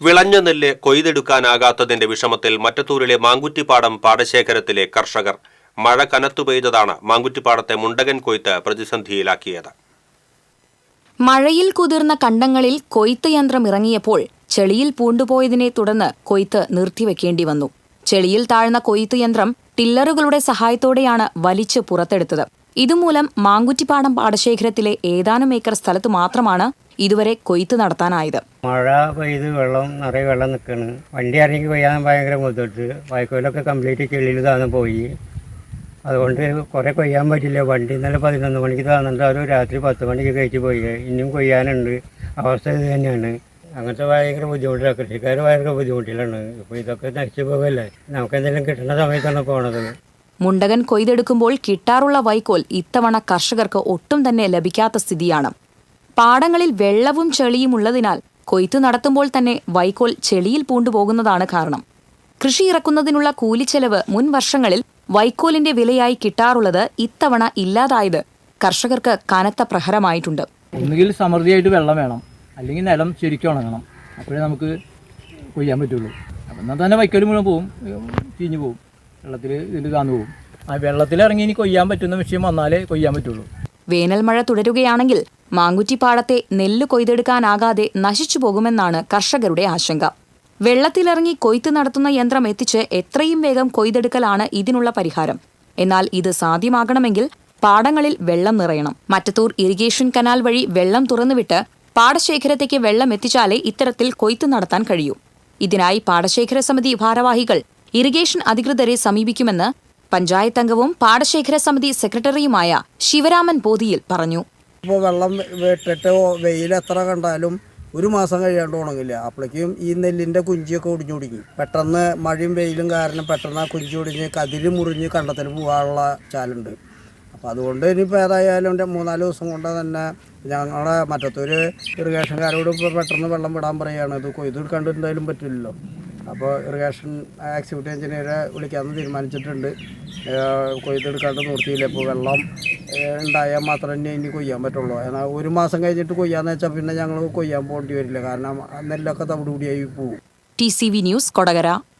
വിളഞ്ഞ നെല്ല് കൊയ്തെടുക്കാനാകാത്തതിന്റെ വിഷമത്തിൽ മറ്റത്തൂരിലെ മാങ്കുറ്റിപ്പാടം പാടശേഖരത്തിലെ കർഷകർ. മഴ കനത്തു പെയ്തതാണ് മാങ്കുറ്റിപ്പാടത്തെ മുണ്ടകൻ കൊയ്ത്ത് പ്രതിസന്ധിയിലാക്കിയത്. മഴയിൽ കുതിർന്ന കണ്ടങ്ങളിൽ കൊയ്ത്ത് യന്ത്രം ഇറങ്ങിയപ്പോൾ ചെളിയിൽ പൂണ്ടുപോയതിനെ തുടർന്ന് കൊയ്ത്ത് നിർത്തിവെക്കേണ്ടി വന്നു. ചെളിയിൽ താഴ്ന്ന കൊയ്ത്ത് യന്ത്രം ടില്ലറുകളുടെ സഹായത്തോടെയാണ് വലിച്ചു പുറത്തെടുത്തത്. ഇതുമൂലം മാങ്കുറ്റിപ്പാടം പാടശേഖരത്തിലെ ഏതാനും ഏക്കർ സ്ഥലത്ത് മാത്രമാണ് ഇതുവരെ കൊയ്ത്ത് നടത്താനായത്. മഴ പെയ്ത് വെള്ളം നിറയെ വെള്ളം നിൽക്കണ്. വണ്ടി ഇറങ്ങി കൊയ്യാൻ ഭയങ്കര ബുദ്ധിമുട്ട്. വൈക്കോലൊക്കെ കംപ്ലീറ്റ് ചെളിയിൽ താന്ന് പോയി. അതുകൊണ്ട് കുറെ കൊയ്യാൻ പറ്റില്ല. വണ്ടി ഇന്നലെ പതിനൊന്ന് മണിക്ക് താന്നിട്ട് അവർ രാത്രി പത്ത് മണിക്ക് കയറ്റി പോയി. ഇനിയും കൊയ്യാനുണ്ട്. അവസ്ഥ ഇത് തന്നെയാണ്. അങ്ങനത്തെ ഭയങ്കര ബുദ്ധിമുട്ടിലാണ് കൃഷിക്കാർ ഭയങ്കര ബുദ്ധിമുട്ടിലാണ്. ഇപ്പോൾ ഇതൊക്കെ നശിച്ചു പോകല്ലേ? നമുക്ക് എന്തെങ്കിലും കിട്ടുന്ന സമയത്താണ് പോണത്. മുണ്ടകൻ കൊയ്തെടുക്കുമ്പോൾ കിട്ടാറുള്ള വൈക്കോൽ ഇത്തവണ കർഷകർക്ക് ഒട്ടും തന്നെ ലഭിക്കാത്ത സ്ഥിതിയാണ്. പാടങ്ങളിൽ വെള്ളവും ചെളിയും ഉള്ളതിനാൽ കൊയ്ത്തു നടത്തുമ്പോൾ തന്നെ വൈക്കോൽ ചെളിയിൽ പൂണ്ടുപോകുന്നതാണ് കാരണം. കൃഷി ഇറക്കുന്നതിനുള്ള കൂലിച്ചെലവ് മുൻ വർഷങ്ങളിൽ വൈക്കോലിന്റെ വിലയായി കിട്ടാറുള്ളത് ഇത്തവണ ഇല്ലാതായത് കർഷകർക്ക് കനത്ത പ്രഹരമായിട്ടുണ്ട്. ഒന്നുകിൽ സമൃദ്ധിയായിട്ട് വെള്ളം വേണം അല്ലെങ്കിൽ നിലം ശരിക്കും ഉണങ്ങണം. അപ്പോഴേ നമുക്ക് കൊയ്യാൻ പറ്റുള്ളൂ. അപ്പം തന്നെ വൈക്കോൽ മുഴുവൻ പോവും ചീഞ്ഞു പോവും. വെള്ളത്തിൽ ഇതിന്റെ പോകും. ആ വെള്ളത്തിൽ ഇറങ്ങി ഇനി കൊയ്യാൻ പറ്റുന്ന വിഷയം വന്നാലേ കൊയ്യാൻ പറ്റുള്ളൂ. വേനൽ മഴ തുടരുകയാണെങ്കിൽ മാങ്കുറ്റിപ്പാടത്തെ നെല്ല് കൊയ്തെടുക്കാനാകാതെ നശിച്ചു പോകുമെന്നാണ് കർഷകരുടെ ആശങ്ക. വെള്ളത്തിലിറങ്ങി കൊയ്ത്ത് നടത്തുന്ന യന്ത്രം എത്തിച്ച് എത്രയും വേഗം കൊയ്തെടുക്കലാണ് ഇതിനുള്ള പരിഹാരം. എന്നാൽ ഇത് സാധ്യമാകണമെങ്കിൽ പാടങ്ങളിൽ വെള്ളം നിറയണം. മറ്റത്തൂർ ഇറിഗേഷൻ കനാൽ വഴി വെള്ളം തുറന്നുവിട്ട് പാടശേഖരത്തേക്ക് വെള്ളം എത്തിച്ചാലേ ഇത്തരത്തിൽ കൊയ്ത്ത് നടത്താൻ കഴിയൂ. ഇതിനായി പാടശേഖര സമിതി ഭാരവാഹികൾ ഇറിഗേഷൻ അധികൃതരെ സമീപിക്കുമെന്ന് പഞ്ചായത്ത് അംഗവും പാടശേഖര സമിതി സെക്രട്ടറിയുമായ ശിവരാമൻ പോതിയിൽ പറഞ്ഞു. ഇപ്പോൾ വെള്ളം വെട്ടിട്ടോ വെയിൽ എത്ര കണ്ടാലും ഒരു മാസം കഴിയാണ്ട് ഉണങ്ങില്ല. അപ്പോഴേക്കും ഈ നെല്ലിന്റെ കുഞ്ചിയൊക്കെ ഒടിഞ്ഞു ഒടുങ്ങി പെട്ടെന്ന് മഴയും വെയിലും കാരണം പെട്ടെന്ന് ആ കുഞ്ചി ഒടിഞ്ഞ് കതിര് മുറിഞ്ഞ് കണ്ടത്തിൽ പോകാനുള്ള ചാലുണ്ട്. അപ്പോൾ അതുകൊണ്ട് ഇനിയിപ്പോൾ ഏതായാലും മൂന്നാൽ ദിവസം കൊണ്ട് തന്നെ ഞങ്ങളുടെ മറ്റത്തൊരു ഇറിഗേഷൻകാരോട് ഇപ്പോൾ പെട്ടെന്ന് വെള്ളം വിടാൻ പറയുകയാണ് ഇത് കൊയ്തെടുക്കാണ്ട് എന്തായാലും പറ്റില്ലല്ലോ. അപ്പോൾ ഇറിഗേഷൻ എക്സിക്യൂട്ടീവ് എഞ്ചിനീയറെ വിളിക്കാമെന്ന് തീരുമാനിച്ചിട്ടുണ്ട്. കൊയ്തെടുക്കാണ്ട് നിർത്തിയില്ല. ഇപ്പോൾ വെള്ളം ഉണ്ടായാൽ മാത്രമേ ഇനി കൊയ്യാൻ പറ്റുള്ളൂ. എന്നാൽ ഒരു മാസം കഴിഞ്ഞിട്ട് കൊയ്യാന്ന് വെച്ചാൽ പിന്നെ ഞങ്ങൾ കൊയ്യാൻ പോകേണ്ടി വരില്ല. കാരണം നെല്ലൊക്കെ തവിടുകൂടിയായി പോകും T C V news Kodakara.